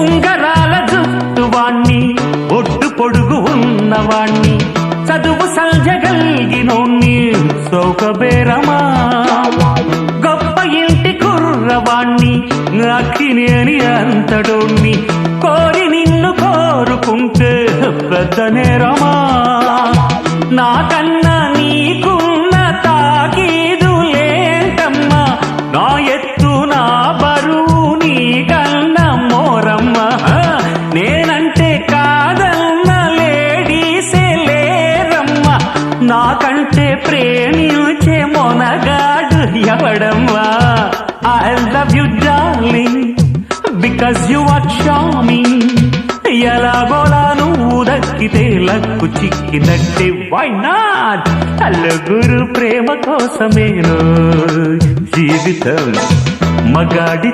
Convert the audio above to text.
ఉంగరాల జుట్టువాణ్ణి ఒడ్డు పొడుగు ఉన్నవాణ్ణి చదువు సల్జగలిగినోణ్ణి సౌకబేరమా గొప్ప ఇంటి కుర్రవాణ్ణి అక్కినేని అంతడోణ్ణి కోరి నిన్ను కోరుకుంటే పెద్ద నేరమా నాకన్నా నాకంటే ప్రేమించే మొనగాడు ఎవడమ్మా? I love you darling because you are charming ఎలాగోలా నువ్వు దక్కితే లక్కు చిక్కినట్టే. వై నాట్ అల్లుగురు ప్రేమ కోసమేను జీవితం మగాడి